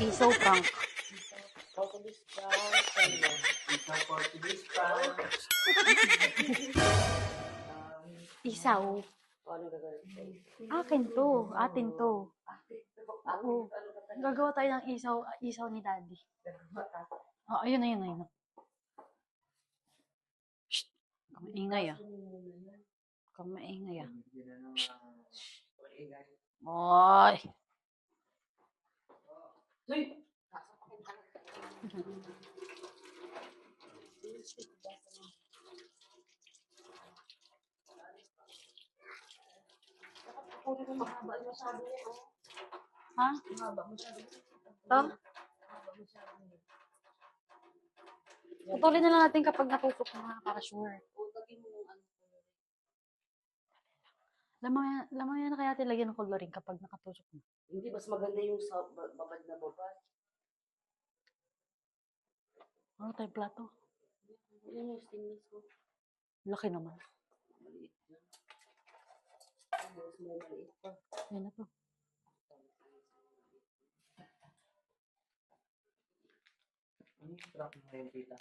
Isaw prank. Portuguese prank. Portuguese. Isaw. Akin to. Atin to. Ako. Gagawa tayo ng isaw, isaw ni daddy. Oh, ayun, ayun, ayun. Shh. Huwag kang maingay ah. Huwag kang maingay ah. Maingay. Oy! Oh. Ha? Mahaba masyado yan. To? Mahaba masyado yan. Putulin na lang natin kapag natutok na para sure. Utagin mo ng ano. Lamang, lamang yan na kaya tilagyan ng coloring kapag nakatusok na. Hindi, mas maganda yung sa ba- babad na babad. Ano tayo plato? Yan yung stainless ko. Laki naman. Maliit yan. Mas may maliit pa. Yan na to. Ano yung prank mo ngayon, tita?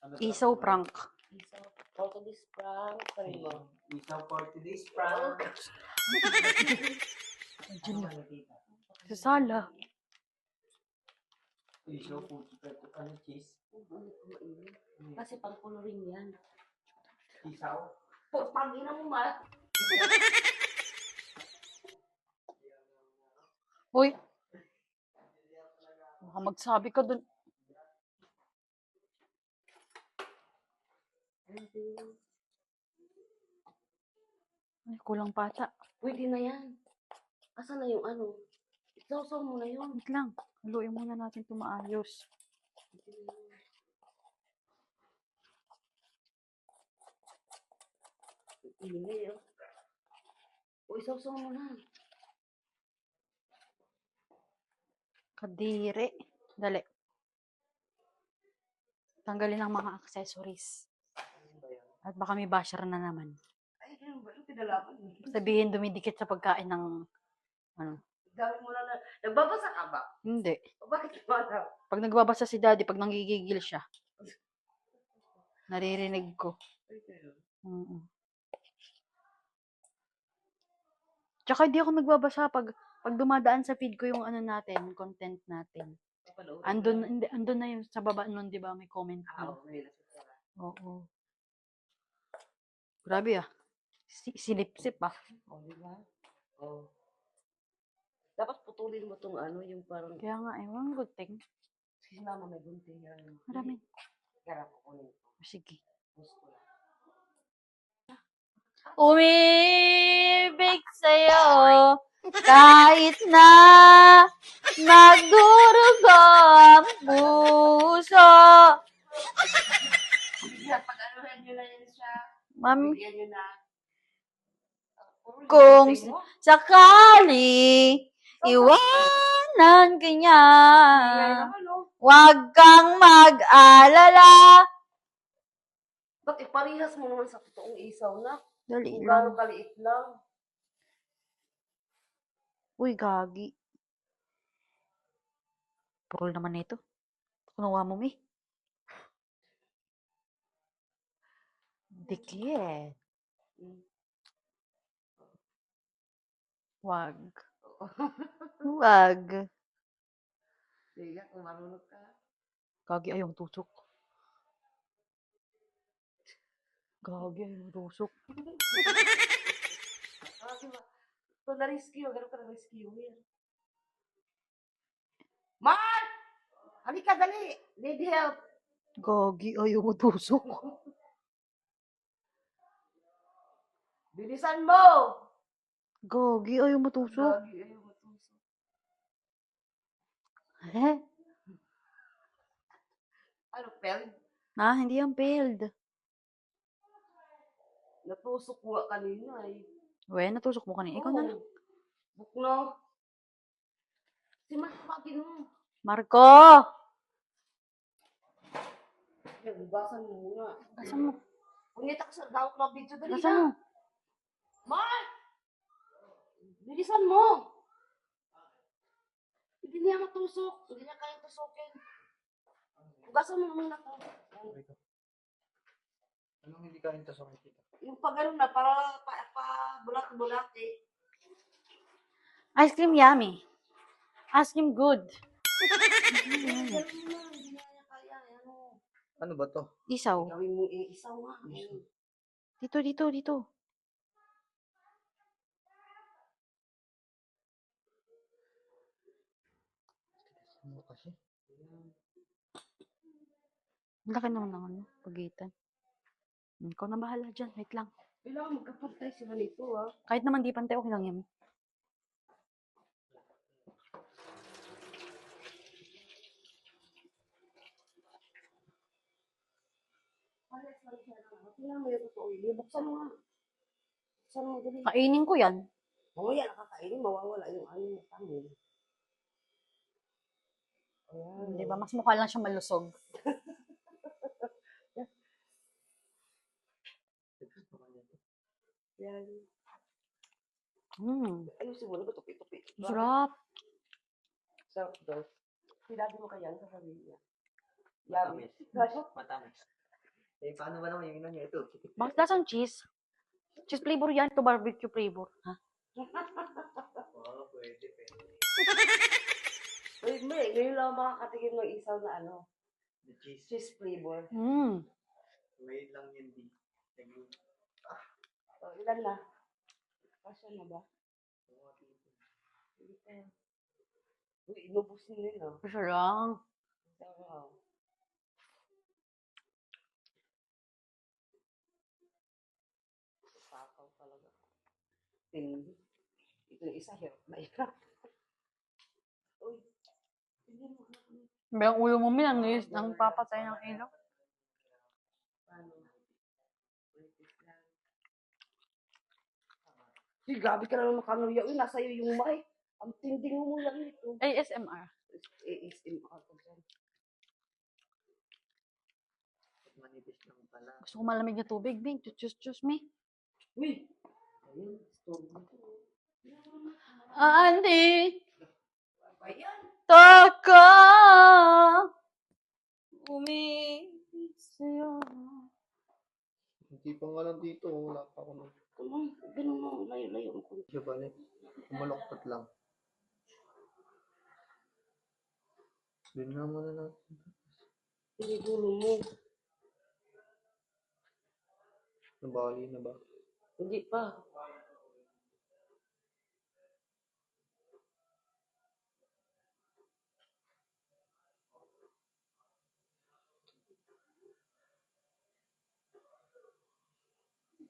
Ano Isaw prank prank. Isa, Portuguese prank. Mo. mo? Isang Portuguese prank. Diyan na. Tita? Sa sala. Isaw, puto, peto, ano, cheese? Kasi pang coloring yan. Isaw? Po, pangina mo ma. Uy! Baka magsabi ka dun. Ay, kulang pata. Pwede na yan. Asa na yung ano? Sausaw mo na yun. Wait lang. Haluin muna natin ito maayos. Ingay oh. Uy, sausaw mo na. Kadiri. Dali. Tanggalin ang mga accessories. At baka may basher na naman. Ay, ganun ba? Pinalaman. Sabihin dumidikit sa pagkain ng ano. Dami mo na na. Nagbabasa ka ba? Hindi. O bakit mo na? Pag nagbabasa si daddy, pag nangigigil siya, naririnig ko. Ay, ganun. Mm. Tsaka hindi ako nagbabasa pag pag dumadaan sa feed ko yung ano natin, content natin. Mo Andun, andun na yung sa baba nun, di ba? May comment Ah, oo. Oo. Grabe ah. Si, silip-sip ah. O, di ba? O. Dapat putulin mo tong ano, yung parang, Kaya nga, eh, one good thing. si mama may gunting yan. Marami. Kaya kukunin ko. Sige. Gusto ko lang. Umibig sa'yo kahit na nagdurugo ang puso. Yeah, pag ano nyo na yan siya, Ma'am, bigyan nyo na. Kung mo. sakali iwanan ka niya, naman, no? huwag kang mag-alala. Ba't iparihas mo naman sa totoong isaw na? Dali Kung gano'ng kaliit lang. Uy, gagi. Purol naman na ito. Kunawa mo, mi. Dikit. Wag. Wag. Sige, kung marunong ka. Gagi, ayong tusok. Gagi, ayong tusok. Di ba? So, na-rescue. Ganun ka na-rescue. Yan. Mark! Halika, dali! Need help! Gagi, ayong tusok. Bilisan mo! Gagi, ayong matusok. Gagi, ayaw matusok. Eh? Ano, pel? Ah, hindi yan failed. Natusok ko kanina eh. We, natusok mo kanina. Ikaw na lang. Bukno. Si pagin mo. Marco! Yan, basan mo muna. Basan mo. Pungita ka sa dawak na video. Dali Basan mo. Mark! Bilisan mo! Hindi niya matusok. Hindi niya kayang tusukin. Hugasan mo muna to. Ito. Anong hindi ka rin tasok tita? Yung pag ano na, para pa, pa bulat-bulat eh. Ice cream yummy. Ice cream good. Ano, ba to? Isaw. gawin mo eh, isaw nga. Isaw. Dito, dito, dito. Kasi? Ang laki naman ng ano, pagitan. Hmm, Ikaw na bahala dyan. Wait lang. Kailangan magkapantay sila nito ah. Kahit naman di pantay, okay lang yan. Tingnan mo yung totoo. yun. Buksan mo nga. Buksan mo dali. Kainin ko yan. Oo yan, nakakainin. Mawawala yung ano yung tamin. Ayan. Di ba? Mas mukha lang siyang malusog. Yan. Hmm. Ayusin mo na ba? Tupi-tupi. Sarap. Sarap daw. Sinabi mo kaya sa pamilya. Yummy. Matamis. Eh, paano ba naman yung ina niya ito? Bakit lasang cheese? Cheese flavor yan. Ito barbecue flavor. Ha? Oo, pwede, pwede. Wait, may, ngayon lang makakatikim ng isaw na ano, The cheese. cheese flavor. Hmm. Wait lang yun, di. So, ilan na? Kasya na ba? Uy, inubos nila. Isa lang. Wow. Sakaw talaga. Tindi. Ito yung isa, hirap na hirap. Uy, hindi mo na kami. Ang ulo mo min, ang nis, ang papatay ng ilaw. Uy, grabe ka naman makanuya. Uy, nasa iyo yung mic. Ang tinding mo lang ito. ASMR. ASM ako dyan. Manipis lang pala. Gusto ko malamig na tubig, Bing. Choose, choose me. Uy! Ayun, stove mo. Andi, Ayan. taka, umisyo. Hindi pa nga lang dito. Wala pa ako Tulong, ganun mo, layo-layo mo. kunti. siya balik. Kumaloktot lang. Yun nga muna natin. Pinigulo mo. Nabali na ba? Hindi pa.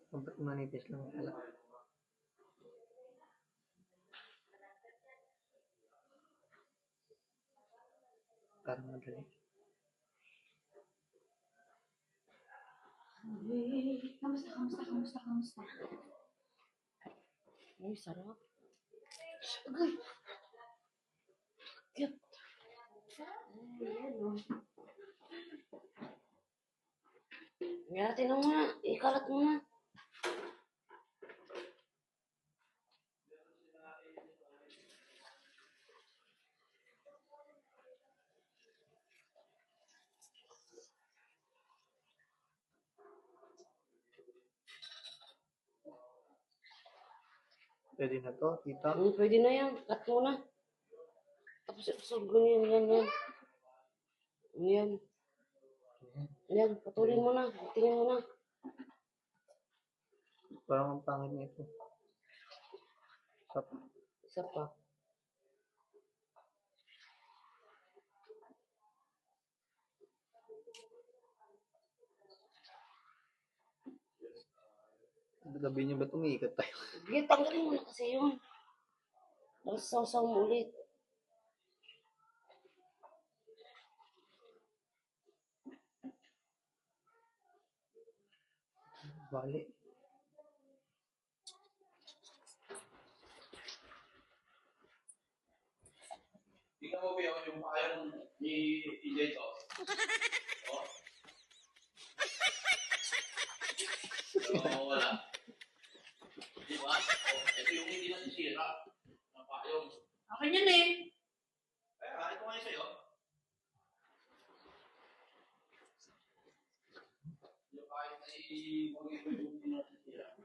Ba't manipis lang pala? Parang madali. Kamusta, kamusta, kamusta, kamusta? Uy, sarap. Agay. Ayan, oh. Ngayon natin na muna. Ikalat muna. Pwede na to, tita. Hmm, pwede na yan. Cut muna. Tapos isusog ko yan, yan, yan. Yan. Yan, patuloy mo na. Tingin mo na. Parang ang pangit nito. Sa Isa pa. Gabi niyo ba tumikat tayo? Sige, tanggalin mo na kasi yun. Tapos sausaw mo ulit. Bali. Tingnan mo ba yung ayaw ni EJ to? Oh. Wala. Diba? ba? Ito yung hindi nasisira. Napayong. Akin yan eh. Kaya, eh, ito nga sa'yo. Yung kahit ay mag-iba yung hindi nasisira.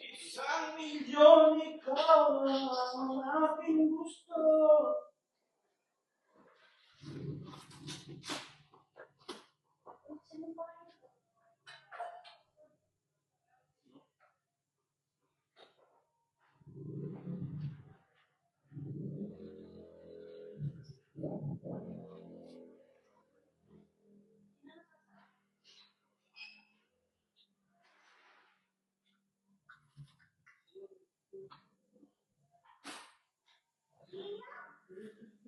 Isang milyon ikaw ang aking gusto.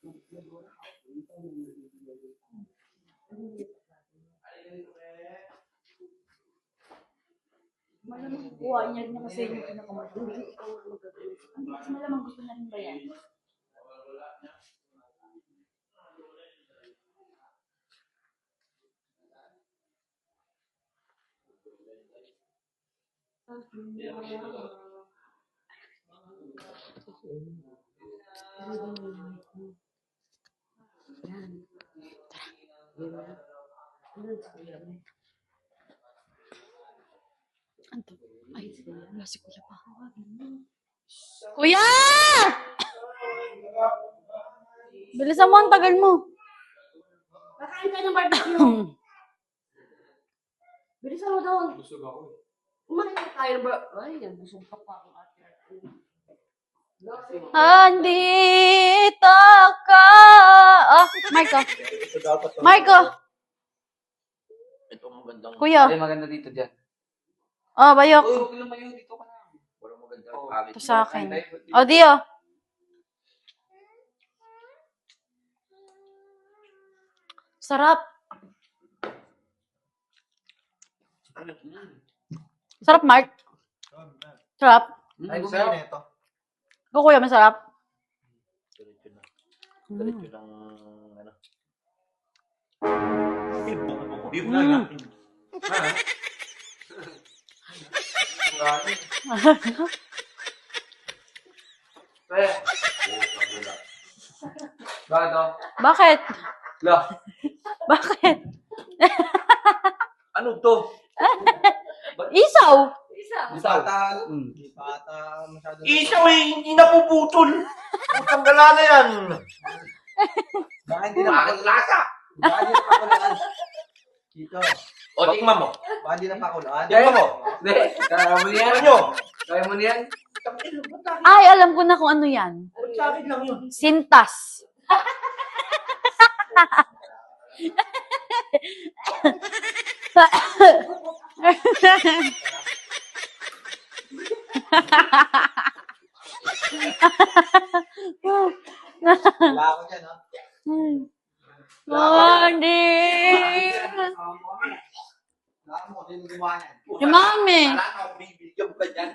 Malamang kukuha niya rin kasi yung pinakamadali. Hindi kasi malamang gusto na rin ba yan? Anto? Ay, si Kuya. Wala si Kuya pa. Kuya! Bilisan mo, ang tagal mo. Kakain tayo ng barbecue. Bilisan mo doon. Busog ako eh. Kumain tayo bar... Ay, yan. Busog pa pa ate. Andito ka. Oh, Marco. Marco. Ito magandang. Kuya. Ay, maganda dito dyan. Oh, bayok. Uy, huwag lumayo dito ka na. Walang magandang Oh. Ito sa akin. Ay, ay, Oh, Dio. Sarap. Sarap, Mark. Sarap. Ay, Mm, gusto na ito. Ikaw, kuya, masarap. Diretso na. Mm. Diretso lang, ano. Eh. Beef na, Mm. ha? Pre, bakit to? Bakit? La, Bakit? Ano to? Isaw. Di ata, di pa ata masyado. Isaw eh, hindi napuputol. Putang gala na yan. Baka hindi na Bakit lasa? Baka hindi na pakulaan. Dito. O, tingnan mo. Baka hindi na pakulaan. Tingnan mo. Hindi, kaya mo Tingnan nyo. Kaya mo niyan? Ay, alam ko na kung ano yan. Ba't sa akin lang yun? Sintas. Wala ako dyan, ha? Morning! Wala ako, hindi gumawa niyan. Si Mami. Wala bibigyan mo dyan.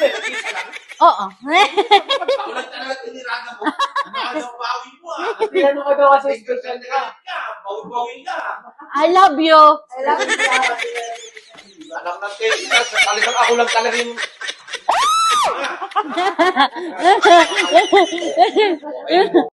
Nag-isa lang? Oo. Ako lang talaga tiniraga mo. Ano ka daw bawi mo ah? Ano ka daw kasi Special ka. Bawi-bawi ka. I love you. Anak ng Texas, talagang ako lang talaga yung...